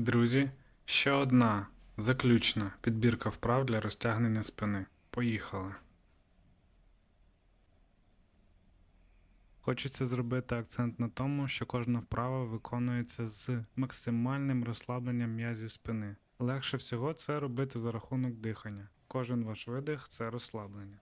Друзі, ще одна заключна підбірка вправ для розтягнення спини. Поїхали. Хочеться зробити акцент на тому, що кожна вправа виконується з максимальним розслабленням м'язів спини. Легше всього це робити за рахунок дихання. Кожен ваш видих це розслаблення.